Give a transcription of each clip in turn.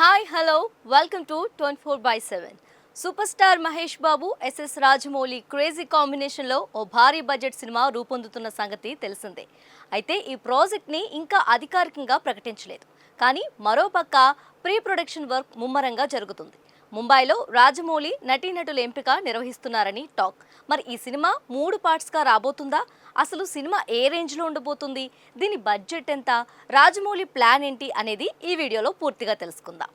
Hi hello welcome to twenty four by seven super star Mahesh Babu SS Rajamouli crazy కాంబినేషన్లో ఓ భారీ budget cinema రూపొందుతున్న సంగతి తెలిసిందే. అయితే ఈ ప్రాజెక్ట్ని ఇంకా అధికారికంగా ప్రకటించలేదు. కానీ మరోపక్క ప్రీ ప్రొడక్షన్ వర్క్ ముమ్మరంగా జరుగుతుంది. ముంబైలో రాజమౌళి నటీనటుల ఎంపిక నిర్వహిస్తున్నారని టాక్. మరి ఈ సినిమా మూడు పార్ట్స్గా రాబోతుందా? అసలు సినిమా ఏ రేంజ్లో ఉండబోతుంది? దీని బడ్జెట్ ఎంత? రాజమౌళి ప్లాన్ ఏంటి అనేది ఈ వీడియోలో పూర్తిగా తెలుసుకుందాం.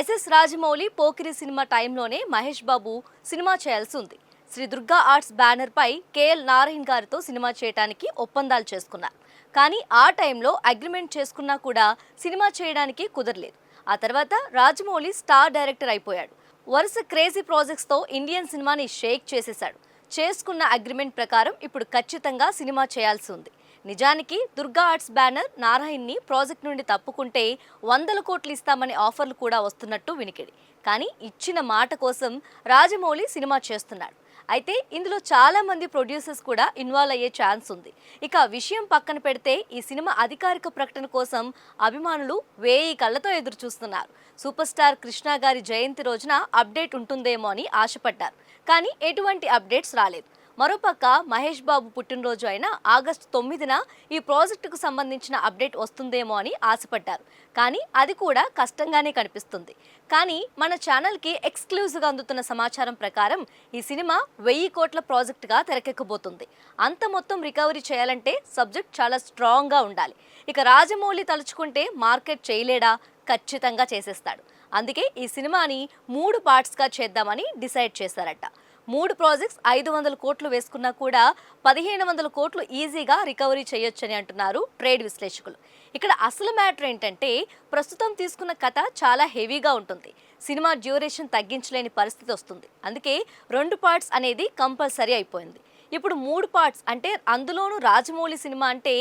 ఎస్ఎస్ రాజమౌళి పోకిరి సినిమా టైంలోనే మహేష్ బాబు సినిమా చేయాల్సి ఉంది. శ్రీ దుర్గా ఆర్ట్స్ బ్యానర్ పై కేఎల్ నారాయణ్ గారితో సినిమా చేయడానికి ఒప్పందాలు చేసుకున్నారు. కానీ ఆ టైంలో అగ్రిమెంట్ చేసుకున్నా కూడా సినిమా చేయడానికి కుదరలేదు. ఆ తర్వాత రాజమౌళి స్టార్ డైరెక్టర్ అయిపోయాడు. వరుస క్రేజీ ప్రాజెక్ట్స్తో ఇండియన్ సినిమాని షేక్ చేసేశాడు. చేసుకున్న అగ్రిమెంట్ ప్రకారం ఇప్పుడు ఖచ్చితంగా సినిమా చేయాల్సి ఉంది. నిజానికి దుర్గా ఆర్ట్స్ బ్యానర్ నారాయణ్ని ప్రాజెక్ట్ నుండి తప్పుకుంటే వందల కోట్లు ఇస్తామనే ఆఫర్లు కూడా వస్తున్నట్టు వినికిడి. కానీ ఇచ్చిన మాట కోసం రాజమౌళి సినిమా చేస్తున్నాడు. అయితే ఇందులో చాలా మంది ప్రొడ్యూసర్స్ కూడా ఇన్వాల్వ్ అయ్యే ఛాన్స్ ఉంది. ఇక విషయం పక్కన పెడితే ఈ సినిమా అధికారిక ప్రకటన కోసం అభిమానులు వేయి కళ్ళతో ఎదురు చూస్తున్నారు. సూపర్ స్టార్ కృష్ణ గారి జయంతి రోజున అప్డేట్ ఉంటుందేమో అని ఆశపడ్డారు. కానీ ఎటువంటి అప్డేట్స్ రాలేదు. మరోపక్క మహేష్ బాబు పుట్టినరోజు అయిన ఆగస్టు తొమ్మిదిన ఈ ప్రాజెక్టుకు సంబంధించిన అప్డేట్ వస్తుందేమో అని ఆశపడ్డారు. కానీ అది కూడా కష్టంగానే కనిపిస్తుంది. కానీ మన ఛానల్కి ఎక్స్క్లూజివ్గా అందుతున్న సమాచారం ప్రకారం ఈ సినిమా వెయ్యి కోట్ల ప్రాజెక్టుగా తెరకెక్కబోతుంది. అంత మొత్తం రికవరీ చేయాలంటే సబ్జెక్ట్ చాలా స్ట్రాంగ్గా ఉండాలి. ఇక రాజమౌళి తలుచుకుంటే మార్కెట్ చేయలేడా? ఖచ్చితంగా చేసేస్తాడు. అందుకే ఈ సినిమాని మూడు పార్ట్స్గా చేద్దామని డిసైడ్ చేశారట. మూడు ప్రాజెక్ట్స్ ఐదు వందల కోట్లు వేసుకున్నా కూడా పదిహేను వందల కోట్లు ఈజీగా రికవరీ చేయొచ్చని అంటున్నారు ట్రేడ్ విశ్లేషకులు. ఇక్కడ అసలు మ్యాటర్ ఏంటంటే ప్రస్తుతం తీసుకున్న కథ చాలా హెవీగా ఉంటుంది. సినిమా డ్యూరేషన్ తగ్గించలేని పరిస్థితి వస్తుంది. అందుకే రెండు పార్ట్స్ అనేది కంపల్సరీ అయిపోయింది. ఇప్పుడు మూడు పార్ట్స్ అంటే అందులోనూ రాజమౌళి సినిమా అంటే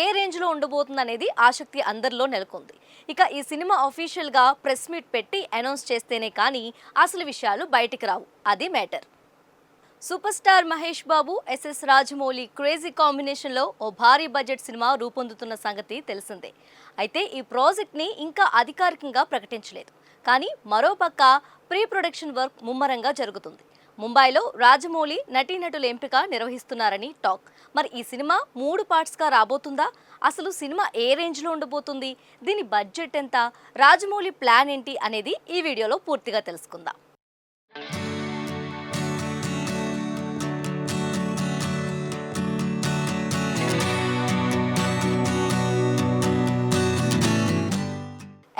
ఏ రేంజ్లో ఉండబోతుంది అనేది ఆసక్తి అందరిలో నెలకొంది. ఇక ఈ సినిమా అఫీషియల్గా ప్రెస్ మీట్ పెట్టి అనౌన్స్ చేస్తేనే కానీ అసలు విషయాలు బయటికి రావు. అది matter. Super star Mahesh Babu SS Rajamouli crazy కాంబినేషన్లో ఓ భారీ బడ్జెట్ సినిమా రూపొందుతున్న సంగతి తెలిసిందే. అయితే ఈ ప్రాజెక్ట్ని ఇంకా అధికారికంగా ప్రకటించలేదు. కానీ మరోపక్క ప్రీ ప్రొడక్షన్ వర్క్ ముమ్మరంగా జరుగుతుంది. ముంబైలో రాజమౌళి నటీనటుల ఎంపిక నిర్వహిస్తున్నారని టాక్. మరి ఈ సినిమా మూడు పార్ట్స్గా రాబోతుందా? అసలు సినిమా ఏ రేంజ్లో ఉండబోతుంది? దీని బడ్జెట్ ఎంత? రాజమౌళి ప్లాన్ ఏంటి అనేది ఈ వీడియోలో పూర్తిగా తెలుసుకుందాం.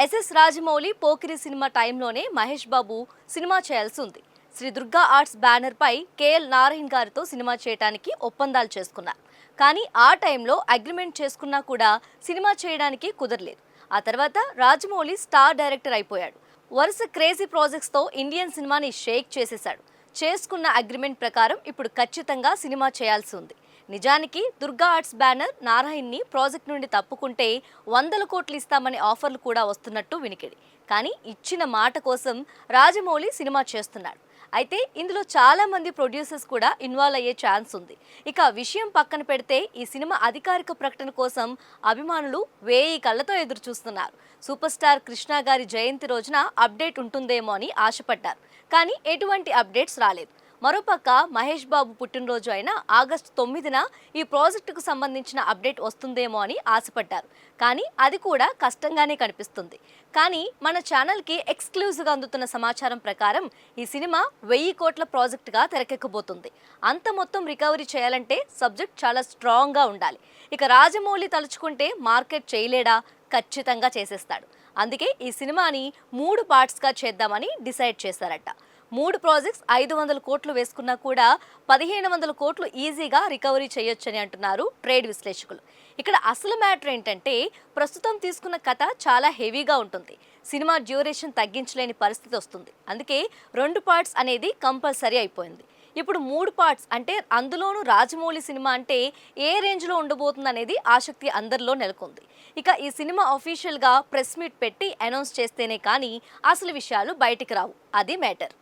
ఎస్ఎస్ రాజమౌళి పోకిరి సినిమా టైంలోనే మహేష్ బాబు సినిమా చేయాల్సి ఉంది శ్రీ దుర్గా ఆర్ట్స్ బ్యానర్ పై కేఎల్ నారాయణ్ గారితో సినిమా చేయడానికి ఒప్పందాలు చేసుకున్నారు. కానీ ఆ టైంలో అగ్రిమెంట్ చేసుకున్నా కూడా సినిమా చేయడానికి కుదరలేదు. ఆ తర్వాత రాజమౌళి స్టార్ డైరెక్టర్ అయిపోయాడు. వరుస క్రేజీ ప్రాజెక్ట్స్తో ఇండియన్ సినిమాని షేక్ చేసేశాడు. చేసుకున్న అగ్రిమెంట్ ప్రకారం ఇప్పుడు ఖచ్చితంగా సినిమా చేయాల్సి ఉంది. నిజానికి దుర్గా ఆర్ట్స్ బ్యానర్ నారాయణ్ని ప్రాజెక్ట్ నుండి తప్పుకుంటే వందల కోట్లు ఇస్తామనే ఆఫర్లు కూడా వస్తున్నట్టు వినికిడి. కానీ ఇచ్చిన మాట కోసం రాజమౌళి సినిమా చేస్తున్నాడు. అయితే ఇందులో చాలా మంది ప్రొడ్యూసర్స్ కూడా ఇన్వాల్వ్ అయ్యే ఛాన్స్ ఉంది. ఇక విషయం పక్కన పెడితే ఈ సినిమా అధికారిక ప్రకటన కోసం అభిమానులు వేయి కళ్ళతో ఎదురు చూస్తున్నారు. సూపర్ స్టార్ కృష్ణ గారి జయంతి రోజున అప్డేట్ ఉంటుందేమో అని ఆశపడ్డారు. కానీ ఎటువంటి అప్డేట్స్ రాలేదు. మరోపక్క మహేష్ బాబు పుట్టినరోజు అయిన ఆగస్టు తొమ్మిదిన ఈ ప్రాజెక్టుకు సంబంధించిన అప్డేట్ వస్తుందేమో అని ఆశపడ్డారు. కానీ అది కూడా కష్టంగానే కనిపిస్తుంది. కానీ మన ఛానల్కి ఎక్స్క్లూజివ్గా అందుతున్న సమాచారం ప్రకారం ఈ సినిమా వెయ్యి కోట్ల ప్రాజెక్టుగా తెరకెక్కబోతుంది. అంత మొత్తం రికవరీ చేయాలంటే సబ్జెక్ట్ చాలా స్ట్రాంగ్గా ఉండాలి. ఇక రాజమౌళి తలుచుకుంటే మార్కెట్ చేయలేడా? ఖచ్చితంగా చేసేస్తాడు. అందుకే ఈ సినిమాని మూడు పార్ట్స్గా చేద్దామని డిసైడ్ చేశారట. మూడు ప్రాజెక్ట్స్ ఐదు వందల కోట్లు వేసుకున్నా కూడా పదిహేను వందల కోట్లు ఈజీగా రికవరీ చేయొచ్చని అంటున్నారు ట్రేడ్ విశ్లేషకులు. ఇక్కడ అసలు మ్యాటర్ ఏంటంటే ప్రస్తుతం తీసుకున్న కథ చాలా హెవీగా ఉంటుంది. సినిమా డ్యూరేషన్ తగ్గించలేని పరిస్థితి వస్తుంది. అందుకే రెండు పార్ట్స్ అనేది కంపల్సరీ అయిపోయింది. ఇప్పుడు మూడు పార్ట్స్ అంటే అందులోనూ రాజమౌళి సినిమా అంటే ఏ రేంజ్లో ఉండబోతుంది అనేది ఆసక్తి అందరిలో నెలకొంది. ఇక ఈ సినిమా అఫీషియల్గా ప్రెస్ మీట్ పెట్టి అనౌన్స్ చేస్తేనే కానీ అసలు విషయాలు బయటికి రావు. అది మ్యాటర్.